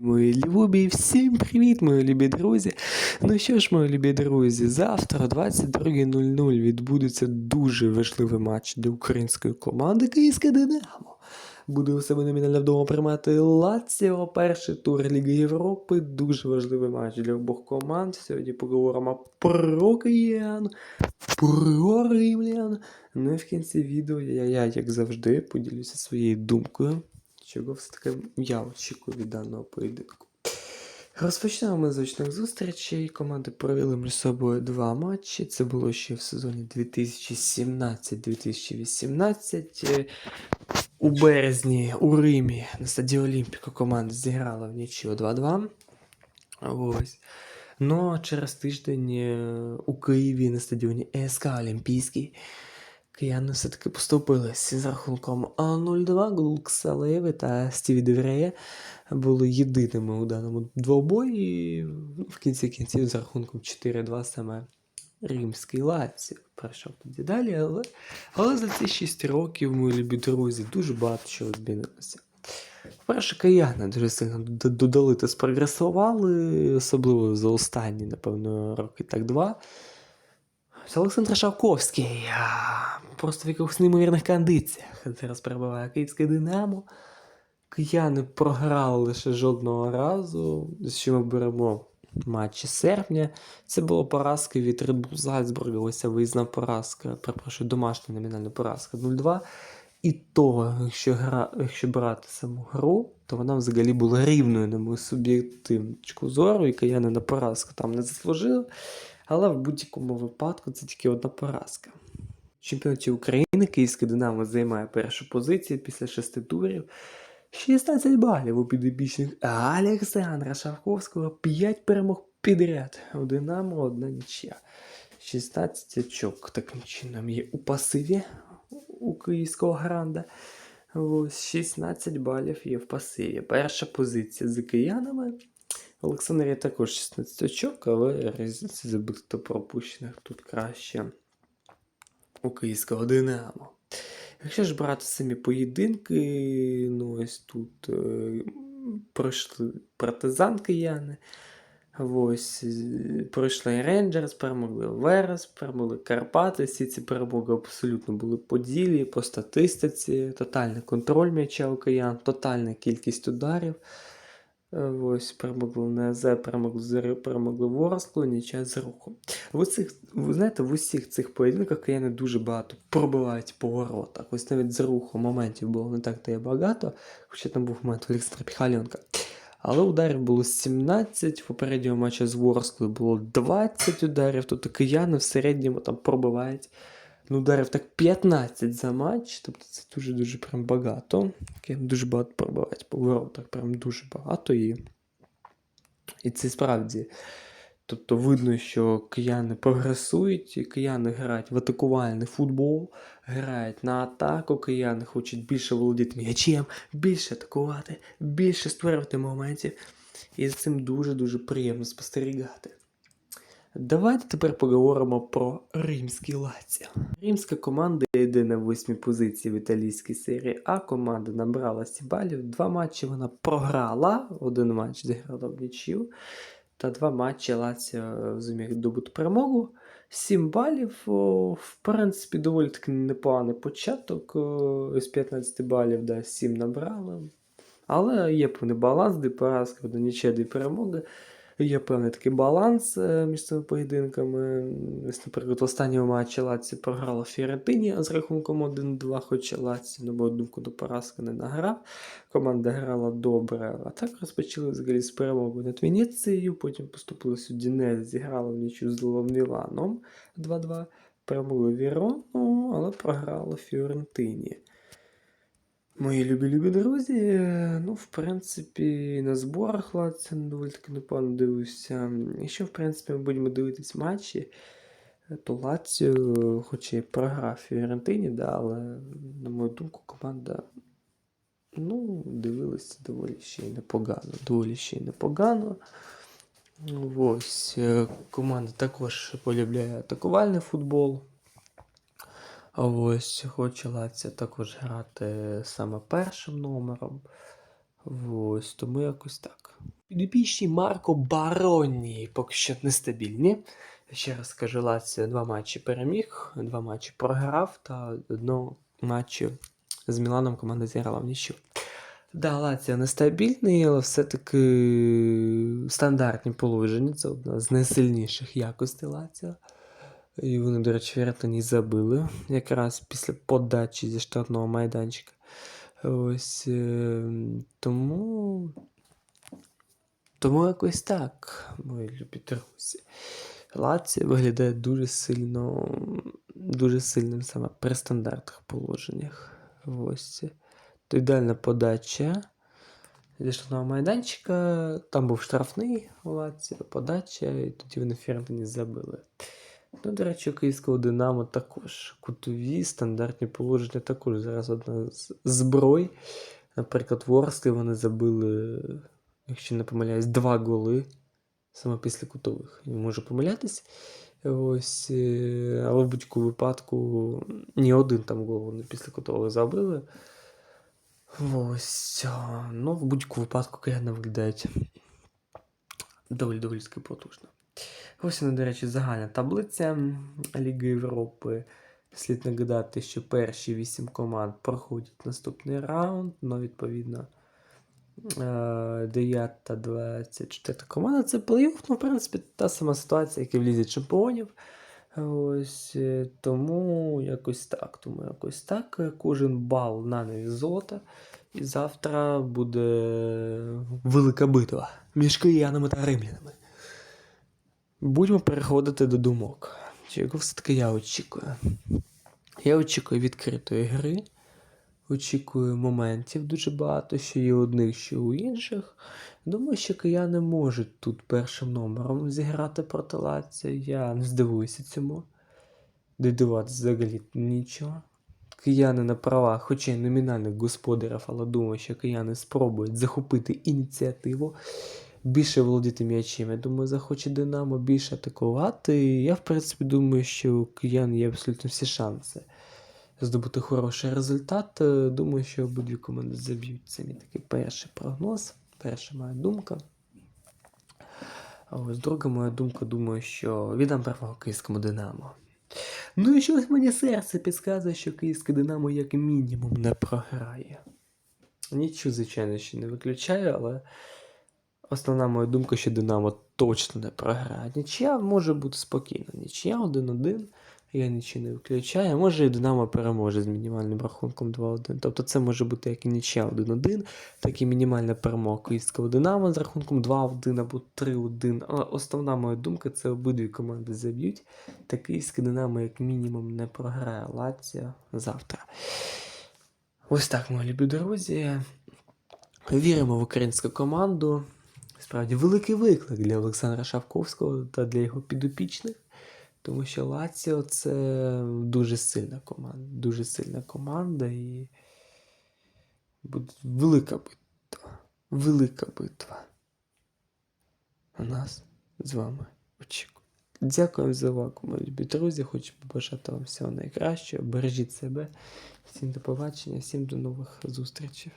Мої любі, всім привіт, мої любі друзі. Ну що ж, мої любі друзі, завтра, о 22.00, відбудеться дуже важливий матч для української команди Київське Динамо. Буде у себе номінально вдома приймати Лаціо, перший тур Ліги Європи. Дуже важливий матч для обох команд. Сьогодні поговоримо про киян, про римлян. Ну і в кінці відео я, я як завжди, поділюся своєю думкою чого все таки я очікую від даного поєдинку. Розпочнемо ми з очних зустрічей. Команди провели між собою два матчі. Це було ще в сезоні 2017-2018. Е, У березні у Римі на стадіоні Олімпіко команда зіграла в нічого 2-2. Ось. Ну а через тиждень е, у Києві на стадіоні ЕСК Олімпійський Кияни все-таки поступились з рахунком А0-2. Гулксалеви та Стіві Девреє були єдиними у даному двобої. Ну, в кінці кінців з рахунком 4-2 саме римський Лаці пройшов тоді далі. Але, але за ці 6 років, мої любі друзі, дуже багато чого змінилося. Перше, кияни дуже сильно додали та спрогресували, особливо за останні, напевно, роки так два. Це Олександр Шавковський. Просто в якихось неймовірних кондиціях. Зараз перебуває київське Динамо. Кияни програли лише жодного разу. З чим ми беремо матчі серпня. Це була поразка від Red Bull Salzburg, ось виїзна поразка, перепрошую, домашня номінальна поразка 0-2. І то, якщо, гра, якщо брати саму гру, то вона взагалі була рівною, на мою суб'єктивну зору, і кияни на поразку там не заслужили. Але в будь-якому випадку це тільки одна поразка. Чемпіонаті України Київське Динамо займає першу позицію після шести турів. 16 балів у підопічних Олександра Шавковського, 5 перемог підряд. У Динамо одна нічия. 16 очок таким чином є у пасиві у київського гранда. Ось 16 балів є в пасиві. Перша позиція за киянами. Олександрія також 16 очок, але різниця забитих пропущених тут краще у київського Динамо. Якщо ж брати самі поєдинки, ну ось тут е, пройшли партизан кияни. Ось, пройшли Рейнджерс, перемогли Верес, перемогли Карпати. Всі ці перемоги абсолютно були по ділі, по статистиці, тотальний контроль м'яча у киян, тотальна кількість ударів. Е, Ось, перемогли НЕЗ, перемогли Зорю, перемогли Ворсклу, нічия з рухом. В цих, ви знаєте, в усіх цих поєдинках кияни дуже багато пробивають по воротах. Ось навіть з руху моментів було не так то і багато, хоча там був момент Олександра Піхаленка. Але ударів було 17, в попередньому матчі з Ворсклою було 20 ударів, тобто кияни в середньому там пробивають ну, ударів так 15 за матч, тобто це дуже-дуже прям багато. Кияни дуже багато пробивають по воротах, прям дуже багато. І, і це справді. Тобто видно, що кияни прогресують, і кияни грають в атакувальний футбол, грають на атаку, кияни хочуть більше володіти м'ячем, більше атакувати, більше створювати моментів. І з цим дуже-дуже приємно спостерігати. Давайте тепер поговоримо про римські Лаціо. Римська команда йде на восьмій позиції в італійській серії А. Команда набрала 7 балів. Два матчі вона програла. Один матч зіграла в нічю. Та два матчі Лаціо зуміг добути перемогу. 7 балів, в принципі, доволі таки непоганий початок. З 15 балів, да, 7 набрали. Але є певний баланс, де поразка, де нічия, де перемоги. Є певний такий баланс е, між цими поєдинками. Наприклад, в останньому матчі Лаці програла Фіорентині з рахунком 1-2, хоча Лаці, на мою думку, до поразки не награв. Команда грала добре, а так розпочали взагалі з перемогою над Венецією, потім поступили Судіне, зіграли в нічю з Лилом Міланом 2-2, перемогли Вірону, але програли Фіорентині. Мої любі-любі друзі, ну, в принципі, на зборах Лаціо доволі таки непогано дивився. Якщо, в принципі, ми будемо дивитись матчі, то Лаціо, хоч і програв Фіорентині, да, але, на мою думку, команда ну, дивилася доволі ще й непогано. Доволі ще й непогано. Ось, е, команда також полюбляє атакувальний футбол. Ось хоче Лація також грати саме першим номером. Ось, тому якось так. підопічні Марко Бароні поки що нестабільні. Ще раз скажу, Лаціо два матчі переміг, два матчі програв та одного матчі з Міланом команда зіграла в нічю. Да, Лаціо нестабільний, але все-таки стандартні положення. Це одна з найсильніших якостей Лаціо. І вони, до речі, Вертоні забили якраз після подачі зі штатного майданчика. Ось е, тому. Тому якось так, мої любі друзі. Лаціо виглядає дуже сильно, дуже сильним саме при стандартних положеннях. Ось. То ідеальна подача зі штатного майданчика. Там був штрафний у Лаціо, подача, і тоді вони Ферентині забили. Ну, до речі, київського Динамо також. Кутові, стандартні положення також зараз одна з зброй. Наприклад, в Орсклі вони забили, якщо не помиляюсь, два голи саме після кутових. Я можу помилятись. Ось, е, але в будь-якому випадку ні один там гол вони після кутових забили. Ось. Ну, в будь-якому випадку кияни виглядають доволі доволі потужно. Ось вона, до речі, загальна таблиця Ліги Європи. Слід нагадати, що перші вісім команд проходять наступний раунд. Ну, відповідно, 9 та 24 команда це плей-офф. Ну, в принципі, та сама ситуація, як і в Лізі Чемпіонів. Ось е, тому якось так. Тому якось так. Кожен бал на неві золота. І завтра буде велика битва між киянами та римлянами. Будемо переходити до думок. Чого все-таки я очікую? Я очікую відкритої гри, очікую моментів дуже багато, що є у одних, що у інших. Думаю, що кияни можуть тут першим номером зіграти проти Лаціо. Я не здивуюся цьому. Дивуватися взагалі нічого. Кияни на правах, хоча й номінальних господарів, але думаю, що кияни спробують захопити ініціативу, більше володіти м'ячем. Я думаю, захоче Динамо більше атакувати. Я, в принципі, думаю, що у киян є абсолютно всі шанси здобути хороший результат. Е, Думаю, що обидві команди заб'ють. Це мій такий перший прогноз, перша моя думка. А ось друга моя думка, думаю, що віддам перевагу київському Динамо. Ну і щось мені серце підказує, що київське Динамо як мінімум не програє. Нічого, звичайно, ще не виключаю, але основна моя думка, що Динамо точно не програє. Нічия може бути спокійно. Нічия 1-1. Я нічого не виключаю. Може і Динамо переможе з мінімальним рахунком 2-1. Тобто це може бути як і нічия 1-1, так і мінімальна перемога київського Динамо з рахунком 2-1 або 3-1. Але основна моя думка це обидві команди заб'ють. Та київське Динамо як мінімум не програє Лація завтра. Ось так, мої любі друзі. Віримо в українську команду. Справді великий виклик для Олександра Шавковського та для його підопічних. Тому що Лаціо це дуже сильна команда. Дуже сильна команда і буде велика битва. Велика битва. У нас з вами очікує. Дякую за увагу, мої любі друзі. Хочу побажати вам всього найкращого. Бережіть себе. Всім до побачення, всім до нових зустрічей.